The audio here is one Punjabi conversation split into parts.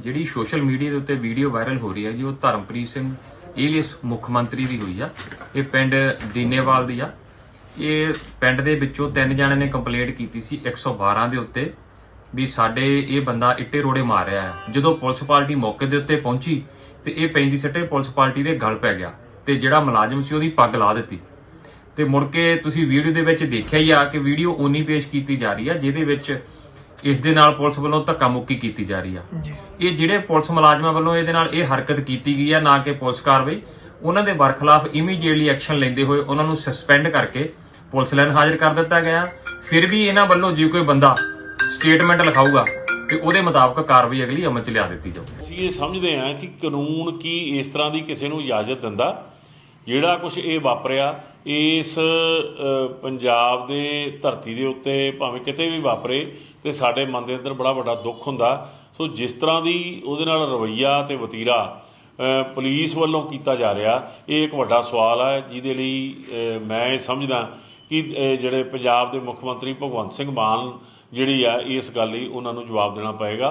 ਜਿਹੜੀ ਸੋਸ਼ਲ ਮੀਡੀਆ ਦੇ ਉੱਤੇ ਵੀਡੀਓ ਵਾਇਰਲ ਹੋ ਰਹੀ ਹੈ ਜੀ, ਉਹ ਧਰਮਪ੍ਰੀਤ ਸਿੰਘ ਏਲੀਅਸ ਮੁੱਖ ਮੰਤਰੀ ਦੀ ਹੋਈ ਆ। ਇਹ ਪਿੰਡ ਦੀਨੇਵਾਲ ਦੀ ਆ। ਇਹ ਪਿੰਡ ਦੇ ਵਿੱਚੋਂ ਤਿੰਨ ਜਣਿਆਂ ਨੇ ਕੰਪਲੇਂਟ ਕੀਤੀ ਸੀ 112 ਦੇ ਉੱਤੇ ਵੀ ਸਾਡੇ ਇਹ ਬੰਦਾ ਇੱਟੇ ਰੋੜੇ ਮਾਰ ਰਿਹਾ ਹੈ। ਜਦੋਂ ਪੁਲਿਸ ਪਾਰਟੀ ਮੌਕੇ ਦੇ ਉੱਤੇ ਪਹੁੰਚੀ ਤੇ ਇਹ ਪੈਂਦੀ ਸੱਟੇ ਪੁਲਿਸ ਪਾਰਟੀ ਦੇ ਗਲ ਪੈ ਗਿਆ ਤੇ ਜਿਹੜਾ ਮੁਲਾਜ਼ਮ ਸੀ ਉਹਦੀ ਪੱਗ ਲਾ ਦਿੱਤੀ। ਤੇ ਮੁੜ ਕੇ ਤੁਸੀਂ ਵੀਡੀਓ ਦੇ ਵਿੱਚ ਦੇਖਿਆ ਹੀ ਆ ਕਿ ਵੀਡੀਓ ਉਨੀ ਪੇਸ਼ ਕੀਤੀ ਜਾ ਰਹੀ ਆ ਜਿਹਦੇ ਵਿੱਚ ਇਸ ਦੇ ਨਾਲ ਪੁਲਿਸ ਵੱਲੋਂ ਧੱਕਾ ਮੁੱਕੀ ਕੀਤੀ ਜਾ ਰਹੀ ਆ। ਇਹ ਜਿਹੜੇ ਪੁਲਿਸ ਮੁਲਾਜ਼ਮਾਂ ਵੱਲੋਂ ਇਹਦੇ ਨਾਲ ਇਹ ਹਰਕਤ ਕੀਤੀ ਗਈ ਆ ਨਾ ਕਿ ਪੁਲਿਸ ਕਾਰਵਾਈ ਉਹਨਾਂ ਦੇ ਬਰਖਲਾਫ ਇਮੀਡੀਏਟਲੀ ਐਕਸ਼ਨ ਲੈਂਦੇ ਹੋਏ ਉਹਨਾਂ ਨੂੰ ਸਸਪੈਂਡ ਕਰਕੇ ਪੁਲਿਸ ਲਾਈਨ ਹਾਜ਼ਰ ਕਰ ਦਿੱਤਾ ਗਿਆ। ਫਿਰ ਵੀ ਇਹਨਾਂ ਵੱਲੋਂ ਜੇ ਕੋਈ ਬੰਦਾ ਸਟੇਟਮੈਂਟ ਲਿਖਾਊਗਾ ਤੇ ਉਹਦੇ ਮੁਤਾਬਕ ਕਾਰਵਾਈ ਅਗਲੀ ਅਮਲ ਚ ਲਿਆ ਦਿੱਤੀ ਜਾਊ ਅਸੀਂ ਇਹ ਸਮਝਦੇ ਹਾਂ ਕਿ ਕਾਨੂੰਨ ਕੀ ਇਸ ਤਰ੍ਹਾਂ ਦੀ ਕਿਸੇ ਨੂੰ ਇਜਾਜ਼ਤ ਦਿੰਦਾ ਜਿਹੜਾ ਕੁਝ ਇਹ ਵਾਪਰਿਆ ਇਸ ਪੰਜਾਬ ਦੇ ਧਰਤੀ ਦੇ ਉੱਤੇ ਭਾਵੇਂ ਕਿਤੇ ਵੀ ਵਾਪਰੇ ਤੇ ਸਾਡੇ ਮਨ ਦੇ ਅੰਦਰ ਬੜਾ ਵੱਡਾ ਦੁੱਖ ਹੁੰਦਾ। ਸੋ ਜਿਸ ਤਰ੍ਹਾਂ ਦੀ ਉਹਦੇ ਨਾਲ ਰਵਈਆ ਤੇ ਵਤੀਰਾ ਅ, ਪੁਲਿਸ ਵੱਲੋਂ ਕੀਤਾ ਜਾ ਰਿਹਾ ਇਹ ਇੱਕ ਵੱਡਾ ਸਵਾਲ ਹੈ ਜਿਹਦੇ ਲਈ ਮੈਂ ਇਹ ਸਮਝਦਾ ਕਿ ਜਿਹੜੇ ਪੰਜਾਬ ਦੇ ਮੁੱਖ ਮੰਤਰੀ ਭਗਵੰਤ ਸਿੰਘ ਮਾਨ ਜਿਹੜੀ ਆ ਇਸ ਗੱਲ ਲਈ ਉਹਨਾਂ ਨੂੰ ਜਵਾਬ ਦੇਣਾ ਪਏਗਾ।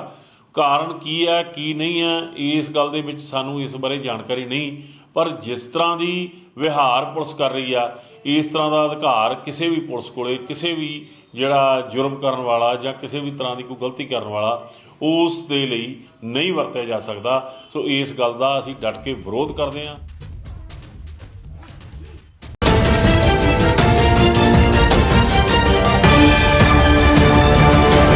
ਕਾਰਨ ਕੀ ਹੈ ਕੀ ਨਹੀਂ ਹੈ ਇਸ ਗੱਲ ਦੇ ਵਿੱਚ ਸਾਨੂੰ ਇਸ ਬਾਰੇ ਜਾਣਕਾਰੀ ਨਹੀਂ। ਪਰ ਜਿਸ ਤਰ੍ਹਾਂ ਦੀ ਵਿਹਾਰ ਪੁਲਿਸ ਕਰ ਰਹੀ ਆ, ਇਸ ਤਰ੍ਹਾਂ ਦਾ ਅਧਿਕਾਰ ਕਿਸੇ ਵੀ ਪੁਲਿਸ ਕੋਲੇ, ਕਿਸੇ ਵੀ ਜਿਹੜਾ ਜੁਰਮ ਕਰਨ ਵਾਲਾ ਜਾਂ ਕਿਸੇ ਵੀ ਤਰ੍ਹਾਂ ਦੀ ਕੋਈ ਗਲਤੀ ਕਰਨ ਵਾਲਾ, ਉਸ ਦੇ ਲਈ ਨਹੀਂ ਵਰਤਿਆ ਜਾ ਸਕਦਾ। ਸੋ ਇਸ ਗੱਲ ਦਾ ਅਸੀਂ ਡਟ ਕੇ ਵਿਰੋਧ ਕਰਦੇ ਹਾਂ।